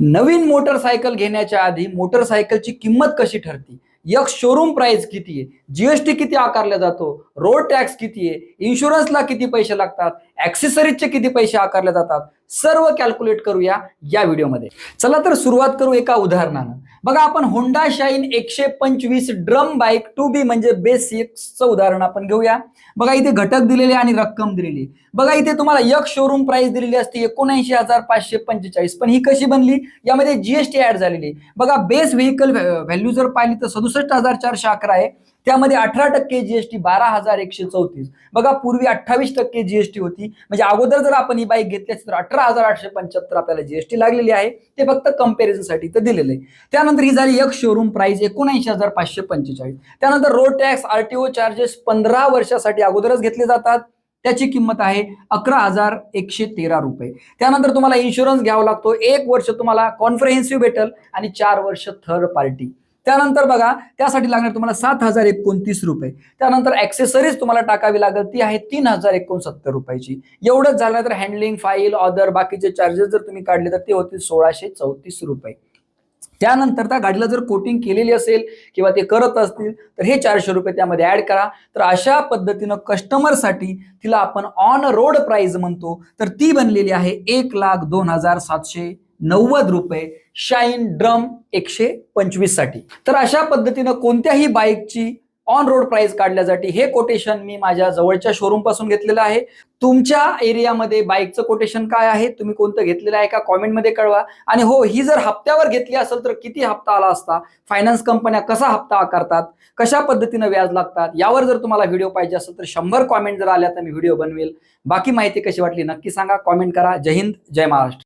नवीन motorcycle घेण्याच्या आधी मोटरसायकलची किंमत कशी ठरते? एक शोरूम प्राइस किती आहे जीएसटी किती आकारला जातो? रोड टॅक्स किती आहे इन्शुरन्सला किती पैसे लागतात? ऍक्सेसरीजचे किती पैसे आकारले जातात? सर्व कॅल्क्युलेट करूया या व्हिडिओमध्ये चला तर सुरुवात करू एका उदाहरणानं. बघा आपण होंडा शाईन एकशे पंचवीस ड्रम बाईक टू बी म्हणजे बेसिक्सचं उदाहरण आपण घेऊया. बघा इथे घटक दिलेले आणि रक्कम दिलेली. बघा इथे तुम्हाला एक शोरूम प्राइस दिलेली असते एकोणऐंशी हजार पाचशे पंचेचाळीस. पण ही कशी बनली? यामध्ये जीएसटी ऍड झालेली आहे. बघा बेस व्हेकल व्हॅल्यू जर पाहिली तर सदुसष्ट हजार चारशे अकरा आहे. त्यामध्ये अठरा टक्के जीएसटी बारा हजार एकशे चौतीस. बघा पूर्वी अठ्ठावीस टक्के जीएसटी होती. म्हणजे अगोदर जर आपण ही बाईक घेतली तर अठरा हजार आठशे पंच्याहत्तर आपल्याला जीएसटी लागलेली आहे. ते फक्त कम्पॅरिझनसाठी तर दिलेलं आहे. त्यानंतर ही झाली एक शोरूम प्राइस एकोणऐंशी हजार पाचशे पंचेचाळीस. त्यानंतर रोड टॅक्स आरटीओ चार्जेस पंधरा वर्षासाठी अगोदरच घेतले जातात. त्याची किंमत आहे अकरा हजार एकशे तेरा रुपये. त्यानंतर तुम्हाला इन्शुरन्स घ्यावा लागतो. एक वर्ष तुम्हाला कॉन्फरेन्सिव्ह भेटल आणि चार वर्ष थर्ड पार्टी त्यानंतर बघा त्यासाठी लागणार तुम्हाला सात हजार एकोणतीस रुपये. त्यानंतर ऍक्सेसरीज तुम्हाला टाकावी लागेल ती आहे तीन हजार एकोणसत्तर रुपयाची. एवढंच झालं तर हँडलिंग फाईल ऑदर बाकीचे चार्जेस जर तुम्ही काढले तर ते होतील सोळाशे चौतीस रुपये. त्यानंतर त्या गाडीला जर कोटिंग केलेली असेल किंवा ते करत असतील तर हे चारशे रुपये त्यामध्ये ऍड करा. तर अशा पद्धतीनं कस्टमरसाठी तिला आपण ऑन रोड प्राइस म्हणतो. तर ती बनलेली आहे एक लाख दोन हजार सातशे नव्वद रुपये शाईन ड्रम एकशे पंचवीससाठी. तर अशा पद्धतीनं कोणत्याही बाईकची ऑन रोड प्राइस काढण्यासाठी हे कोटेशन मी माझ्या जवळच्या शोरूमपासून घेतलेलं आहे. तुमच्या एरियामध्ये बाईकचं कोटेशन काय आहे तुम्ही कोणतं घेतलेलं आहे का कॉमेंटमध्ये कळवा. आणि हो ही जर हप्त्यावर घेतली असेल तर किती हप्ता आला असता फायनान्स कंपन्या कसा हप्ता आकारतात कशा पद्धतीनं व्याज लागतात यावर जर तुम्हाला व्हिडिओ पाहिजे असेल तर शंभर कॉमेंट जर आल्या तर मी व्हिडिओ बनवेल. बाकी माहिती कशी वाटली नक्की सांगा कॉमेंट करा. जय हिंद जय महाराष्ट्र.